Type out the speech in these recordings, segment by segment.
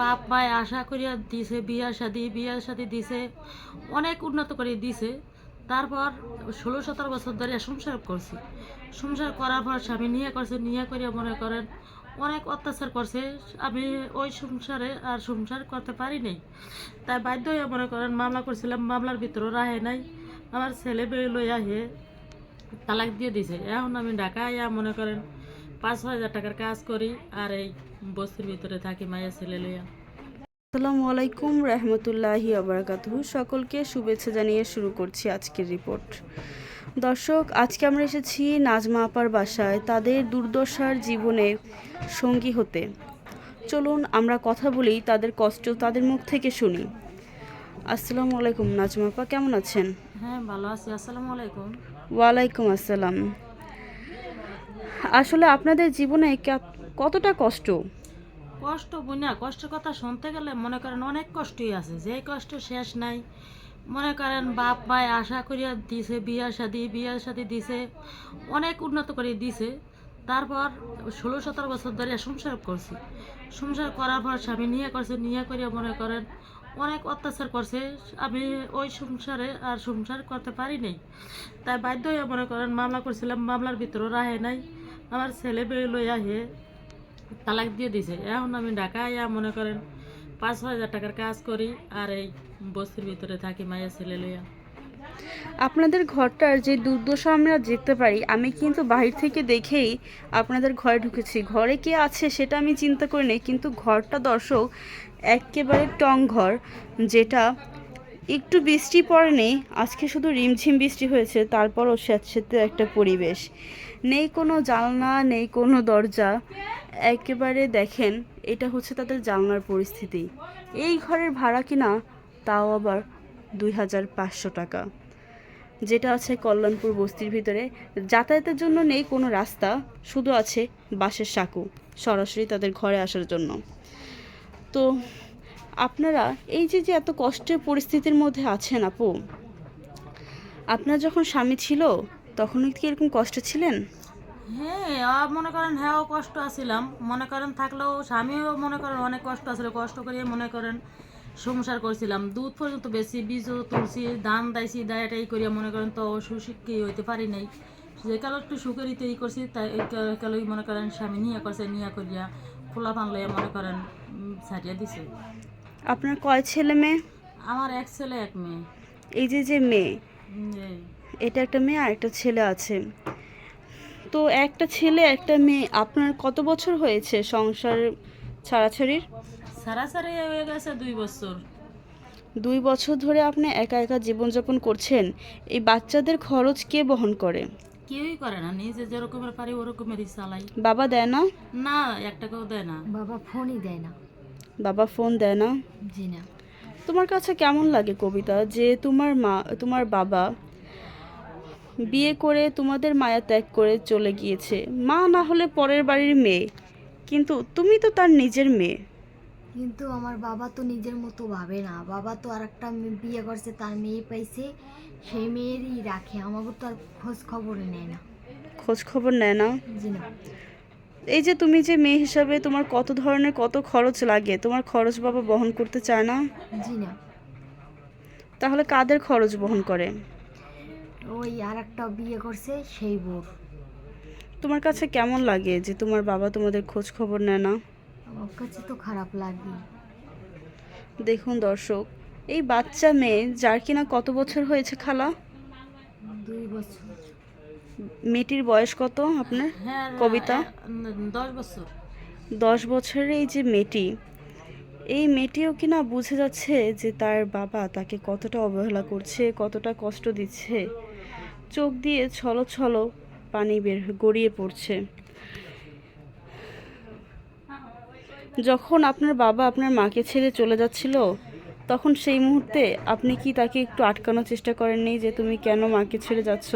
বাপ মায় আশা করিয়া দিছে বিয়া শাদি বিয়া শাদি দিছে, অনেক উন্নত করে দিছে। তারপর ষোলো, সতেরো বছর ধরে সংসার করছি। সংসার করার পর স্বামী নিয়ে করছে, নিয়ে করিয়া মনে করেন অনেক অত্যাচার করছে। আমি ওই সংসারে আর সংসার করতে পারি নাই। তাই বাধ্য হয়ে মনে করেন মামলা করছিলাম, মামলার ভিতরে রাহে নাই। আমার ছেলে মেয়ে লই আহে তালাক দিয়ে দিছে। এখন আমি ঢাকা ইয়া মনে করেন পাঁচ, ছয় হাজার টাকার কাজ করি। আর এই বস্তির ভিতরে থাকি মায়ের ছেলে লইয়া। আসসালামু আলাইকুম রহমতুল্লাহি আবরাকাতুহু সকলকে শুভেচ্ছা জানিয়ে শুরু করছি আজকের রিপোর্ট। দর্শক আজকে আমরা এসেছি নাজমা আপার বাসায় তাদের দুর্দশার জীবনে সঙ্গী হতে। চলুন আমরা কথা বলি তাদের কষ্ট তাদের মুখ থেকে শুনি। আসসালামু আলাইকুম নাজমা আপা কেমন আছেন? হ্যাঁ ভালো আছি। আসসালামু আলাইকুম। ওয়ালাইকুম আসসালাম। আসলে আপনাদের জীবনে কতটা কষ্ট? কষ্ট বুনা, কষ্টের কথা শুনতে গেলে মনে করেন অনেক কষ্টই আছে। যে কষ্ট শেষ নাই, মনে করেন বাপ মায় আশা করিয়া দিছে, বিয়া শাদি বিয়া শাদি দিছে, অনেক উন্নত করে দিছে। তারপর ষোলো, সতেরো বছর ধরে সংসার করছি। সংসার করার পর স্বামী নিয়ে করছে, নিয়ে করিয়া মনে করেন অনেক অত্যাচার করছে। আমি ওই সংসারে আর সংসার করতে পারি নাই। তাই বাধ্য হয়ে মনে করেন মামলা করছিলাম, মামলার ভিতরে রাহে নাই। আমার ছেলে মেয়ে লই আহে। তালাক দিয়ে দিছে। এখন আমি ঢাকা মনে করেন পাঁচ হাজার টাকার কাজ করি আর এই বস্তির ভিতরে থাকি মায়ের ছেলে লইয়া। আপনাদের ঘরটার যে দুর্দশা আমরা দেখতে পারি, আমি কিন্তু বাহির থেকে দেখেই আপনাদের ঘরে ঢুকেছি। ঘরে কে আছে সেটা আমি চিন্তা করি নাই, কিন্তু ঘরটা দর্শক, একেবারে টং ঘর, যেটা একটু বৃষ্টি পড়েনি, আজকে শুধু রিমঝিম বৃষ্টি হয়েছে, তারপরও স্যাঁতস্যাঁতে একটা পরিবেশ। নেই কোনো জানলা, নেই কোনো দরজা। একেবারে দেখেন, এটা হচ্ছে তাদের জানলার পরিস্থিতি। এই ঘরের ভাড়া কিনা, তাও আবার দুই হাজার পাঁচশো টাকা। যেটা আছে কল্যাণপুর বস্তির ভিতরে। যাতায়াতের জন্য নেই কোনো রাস্তা, শুধু আছে বাসের সাঁকো, সরাসরি তাদের ঘরে আসার জন্য। তো আপনারা, এই যে যে এত কষ্টের পরিস্থিতির মধ্যে আছেন আপু, আপনার যখন স্বামী ছিল তখন কি এরকম কষ্ট ছিলেন? হ্যাঁ মনে করেন হ্যাঁ কষ্ট আছিলাম। মনে করেন থাকলেও স্বামীও মনে করেন অনেক কষ্ট আছিল কষ্ট করিয়ে মনে করেন সংসার করছিলাম। দুধ পর্যন্ত বেশি বীজও তুলছি ধান দাইছি দায়াটাই করিয়া মনে করেন তো সুশিক্ষি হইতে পারি নাই। যে কালো একটু সুখেরিতে ই করছি তাই কালোই মনে করেন স্বামী নিয়ে করছে নিয়ে করিয়া ফোলা পান লইয়া মনে করেন ছাড়িয়া দিছে। আপনার কয় ছেলে মেয়ে? আমার এক ছেলে এক মেয়ে। এই যে যে মেয়ে? এটা একটা মেয়ে আর একটা ছেলে আছে। তো একটা ছেলে একটা মেয়ে আপনার কত বছর হয়েছে সংসার ছাড়াছাড়ির? সারাসারি হয়ে গেছে দুই বছর। দুই বছর ধরে আপনি একা একা জীবনযাপন করছেন এই বাচ্চাদের খরচ কে বহন করে? কেউই করে না নিজে যেরকমের পারি ওরকমেরই চালাই। বাবা দেয় না? না এক টাকাও দেয় না। বাবা ফোনই দেয় না। বাবা ফোন দেয় না? জি না। তোমার কাছে কেমন লাগে কবিতা? যে তোমার মা তোমার বাবা বিয়ে করে তোমাদের মায়া ত্যাগ করে চলে গিয়েছে। মা না হলে পরের বাড়ির মেয়ে। কিন্তু তুমি তো তার নিজের মেয়ে। কিন্তু আমার বাবা তো নিজের মতো ভাবে না। বাবা তো আর একটা বিয়ে করছে তার মেয়ে পাইছে সেই মেয়েরই রাখে। আমাকে তো আর খোঁজ খবরই নেয় না। খোঁজ খবর নেয় না? জি না। এই যে তুমি যে মেয়ে হিসাবে তোমার কত ধরনের কত খরচ লাগে তোমার খরচ বাবা বহন করতে চায় না? জি না। তাহলে কাদের খরচ বহন করে? ওই আর একটা বিয়ে করছে সেই বোর তোমার কাছে কেমন লাগে যে তোমার বাবা তোমাদের খোঁজ খবর নেয় না? আমার কাছে তো খারাপ লাগে। দেখুন দর্শক এই বাচ্চা মেয়ে যার কিনা কত বছর হয়েছে খালা? দুই বছর। মেয়েটির বয়স কত আপনার? হ্যাঁ কবিতা? দশ বছর। দশ বছরের এই যে মেয়েটি এই মেয়েটিও কিনা বুঝে যাচ্ছে যে তার বাবা তাকে কতটা অবহেলা করছে কতটা কষ্ট দিচ্ছে। চোখ দিয়ে ছলো ছলো পানি বের গড়িয়ে পড়ছে। যখন আপনার বাবা আপনার মাকে ছেড়ে চলে যাচ্ছিল তখন সেই মুহূর্তে আপনি কি তাকে একটু আটকানোর চেষ্টা করেননি যে তুমি কেন মাকে ছেড়ে যাচ্ছ?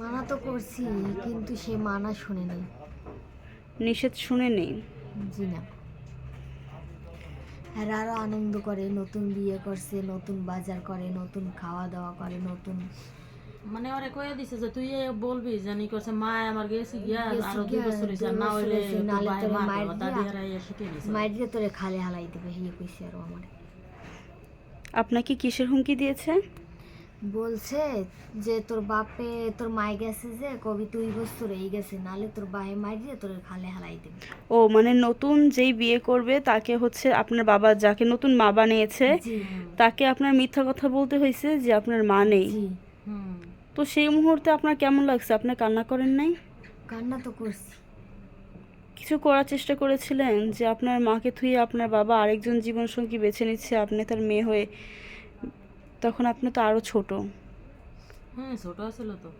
মানা তো করছি কিন্তু সে মানা শুনে নেই নিষেধ শুনে নেই জি না। এরা আরও আনন্দ করে নতুন বিয়ে করছে নতুন বাজার করে নতুন খাওয়া দাওয়া করে নতুন মানে ওরে কয়ে দিছে যে তুই বলবি জানি করছে মা আমার গেছি গিয়া আরও দুই বছর হইছে, না হইলে। মাইর দাদি দিয়া- হারাই এসে দিছে। মায়ের দিয়ে তোরে খালে হালাই দিবে হিয়ে কইছে আর আমার আপনাকে কিসের হুমকি দিয়েছে বলছে যে তোর বাপে তোর মাই গেছে যে কবি তুই বছর এই গেছে নালে তোর বাহে মাই দিয়ে তোর খালে হালাই দেবে ও মানে নতুন যেই বিয়ে করবে তাকে হচ্ছে আপনার বাবা যাকে নতুন মা বানিয়েছে তাকে আপনার মিথ্যা কথা বলতে হয়েছে যে আপনার মা নেই হুম। তো সেই মুহূর্তে আপনার কেমন লাগছে? আপনি কান্না করেন নাই? কান্না তো করছি। কিছু করার চেষ্টা করেছিলেন যে আপনার মাকে থুয়ে আপনার বাবা আরেকজন জীবনসঙ্গী বেছে নিচ্ছে আপনি তার মেয়ে হয়ে। তখন আপনি তো আরও ছোট। হ্যাঁ ছোট ছিল তো।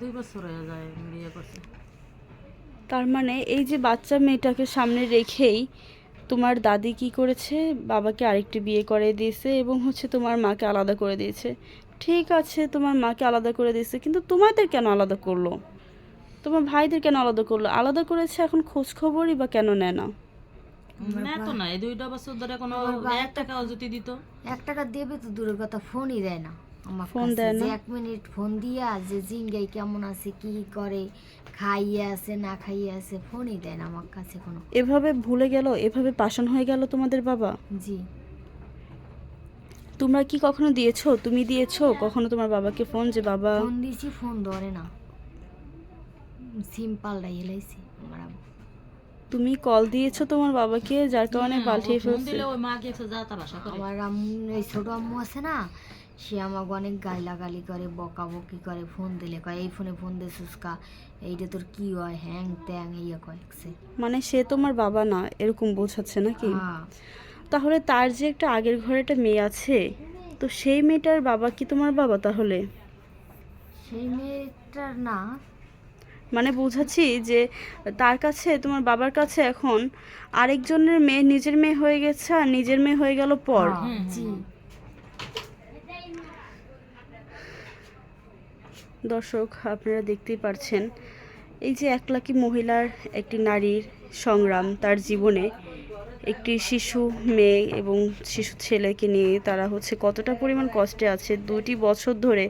দুই বছর হয়ে যায় বিয়ে করছে তার মানে এই যে বাচ্চা মেয়েটাকে সামনে রেখেই তোমার দাদি কি করেছে? বাবাকে আরেকটি বিয়ে করে দিয়েছে এবং হচ্ছে তোমার মাকে আলাদা করে দিয়েছে। ঠিক আছে তোমার মাকে আলাদা করে দিয়েছে কিন্তু তোমাদের কেন আলাদা করল? তোমার ভাইদের কেন আলাদা করল? আলাদা করেছে এখন খোঁজ খবরই বা কেন নেয় না? না তো না। এই দুইটা বছর ধরে কোনো এক টাকাও যদি দিত। এক টাকা দেবে তো দূরের কথা ফোনই দেয় না। ফোন দেয় না? যে এক মিনিট ফোন দিয়া যে জিঙ্গাই কেমন আছে কি করে খাইয়ে আছে না খাইয়ে আছে ফোনই দেয় না আমার কাছে কোনো। এভাবে ভুলে গেল এভাবে পাষাণ হয়ে গেল তোমাদের বাবা? জি। তোমরা কি কখনো দিয়েছ? তুমি দিয়েছ? কখনো তোমার বাবাকে ফোন যে বাবা ফোন দিয়েছি ফোন ধরে না। সিম পাল্টাই এলাইছি আমার তুমি কল দিয়েছ তোমার বাবাকে যার কারণে হ্যাঁ, পাল্টিয়ে ও ফোন ফেলছে। দিলে ওই মা গেছে যা তা আমার আম্মু এই ছোট আম্মু আছে না সে আমাকে অনেক গাইলাগালি করে বকাবকি করে ফোন দিলে কয় এই ফোনে ফোন দে সুস্কা এইটা তোর কি হয়? হ্যাং ত্যাং ইয়ে কয়েকছে মানে সে তোমার বাবা না এরকম বোঝাচ্ছে নাকি? হ্যাঁ। তাহলে তার যে একটা আগের ঘরে একটা মেয়ে আছে তো সেই মেয়েটার বাবা কি তোমার বাবা তাহলে? সেই মেয়েটার না। মানে বোঝাচ্ছি যে তার কাছে তোমার বাবার কাছে এখন আরেকজনের মেয়ে নিজের মেয়ে হয়ে গেছে আর নিজের মেয়ে হয়ে গেল পর। হ্যাঁ, জি। দর্শক আপনারা দেখতেই পারছেন। এই যে একলাকি মহিলার একটি নারীর সংগ্রাম তার জীবনে একটি শিশু মেয়ে এবং শিশু ছেলেকে নিয়ে তারা হচ্ছে কতটা পরিমাণ কষ্টে আছে দুটি বছর ধরে।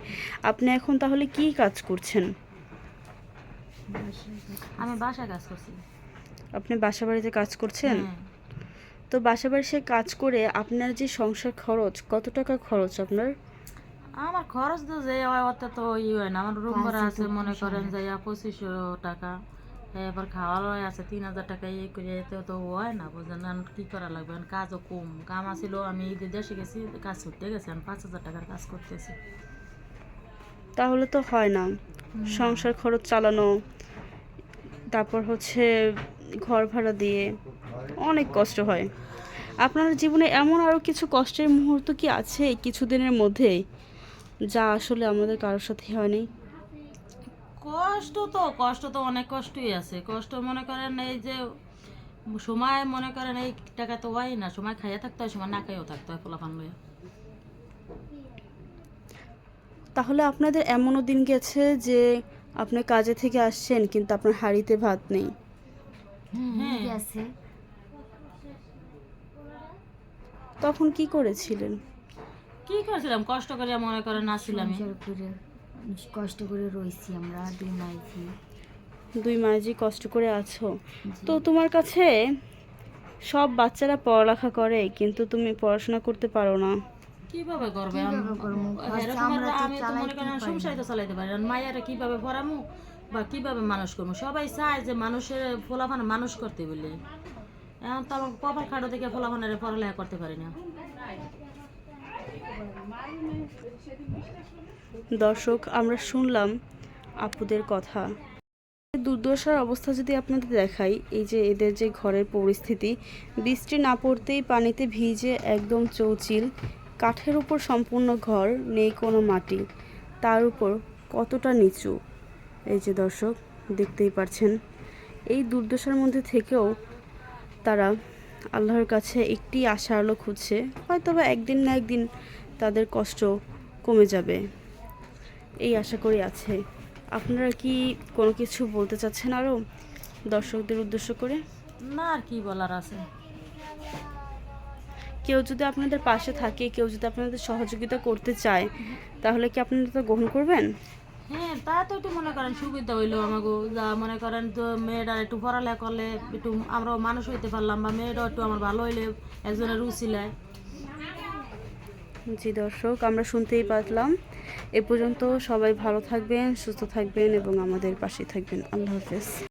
আপনি এখন তাহলে কি কাজ করছেন? আমি বাসায় কাজ করছি। আপনি বাসা বাড়িতে কাজ করছেন? হ্যাঁ। তো বাসা বাড়ি সে কাজ করে আপনার যে সংসার খরচ কত টাকা খরচ আপনার? আমার খরচ তো যে হয় অত তো ই হয় না। আমার রুম ভাড়া আছে মনে করেন যে পঁচিশশো টাকা। এবার খাওয়া লয় আছে তিন হাজার টাকা ইয়ে করে এতে তো হয় না বুঝলেন কি করা লাগবে? কাজও কম। কাম আছিল আমি ঈদের দেশে গেছি কাজ করতে গেছি আমি পাঁচ হাজার টাকার কাজ করতেছি। তাহলে তো হয় না। সংসার খরচ চালানো তারপর হচ্ছে ঘর ভাড়া দিয়ে অনেক কষ্ট হয়। আপনার জীবনে এমন আরও কিছু কষ্টের মুহূর্ত কি আছে কিছুদিনের মধ্যে যা আসলে আমাদের কারোর সাথে হয়নি কষ্ট তো কষ্ট তো অনেক কষ্টই আছে। কষ্ট মনে করেন এই যে সময় মনে করেন এই টাকা তো হয় না সময় খাইয়া থাকতে হয় সময় না খাইয়াও থাকতে হয় পোলাপান লইয়া। তাহলে আপনাদের এমনও দিন গেছে যে আপনি কাজে থেকে আসছেন কিন্তু আপনার হাঁড়িতে ভাত নেই। হ্যাঁ। আছে তখন কি করেছিলেন? কি করেছিলাম? কষ্ট করে মনে করে কষ্ট করে রইছি আমরা দুই মাইছি দুই মাঝি কষ্ট করে আছো? তো তোমার কাছে সব বাচ্চারা পড়ালেখা করে কিন্তু তুমি পড়াশোনা করতে পারো না। কীভাবে করবে? আম- তো আমি তো মনে করেন সংসারই তো চালাইতে পারি না। মায়েরা কীভাবে পড়ামু? বা কীভাবে মানুষ করব? সবাই চায় যে মানুষের ফোলাফান মানুষ করতে বলে। এখন তো আমার কপাল খাটো থেকে ফোলাফানের পড়ালেখা করতে পারি না। দর্শক, আমরা শুনলাম আপুদের কথা। দুর্দশার অবস্থা যদি আপনাদের দেখাই, এই যে এদের যে ঘরের পরিস্থিতি, বৃষ্টি না পড়তেই পানিতে ভিজে একদম চৌচিল, কাঠের উপর সম্পূর্ণ ঘর, নেই কোনো মাটি। তার উপর কতটা নিচু? এই যে দর্শক, দেখতেই পারছেন। এই দুর্দশার মধ্যে থেকেও তারা আল্লাহর কাছে একটি আশা আলো খুঁজছে। হয়তো বা একদিন না একদিন তাদের কষ্ট কমে যাবে। এই আশা করি আছে। আপনারা কি কোনো কিছু বলতে চাচ্ছেন আরও দর্শকদের উদ্দেশ্য করে? না আর কি বলার আছে? কেউ যদি আপনাদের পাশে থাকে কেউ যদি আপনাদের সহযোগিতা করতে চায় তাহলে কি আপনারা তো গ্রহণ করবেন? হ্যাঁ তা তো একটু মনে করেন সুবিধা হইল আমাকে যা মনে করেন তো মেয়েটা একটু পড়ালেখা করলে একটু আমরাও মানুষ হইতে পারলাম বা মেয়েটাও একটু আমার ভালো হইলে একজনের রুচিলায় জি, দর্শক, আমরা শুনতেই পারলাম। এ পর্যন্ত সবাই ভালো থাকবেন, সুস্থ থাকবেন এবং আমাদের পাশে থাকবেন। আল্লাহ হাফেজ।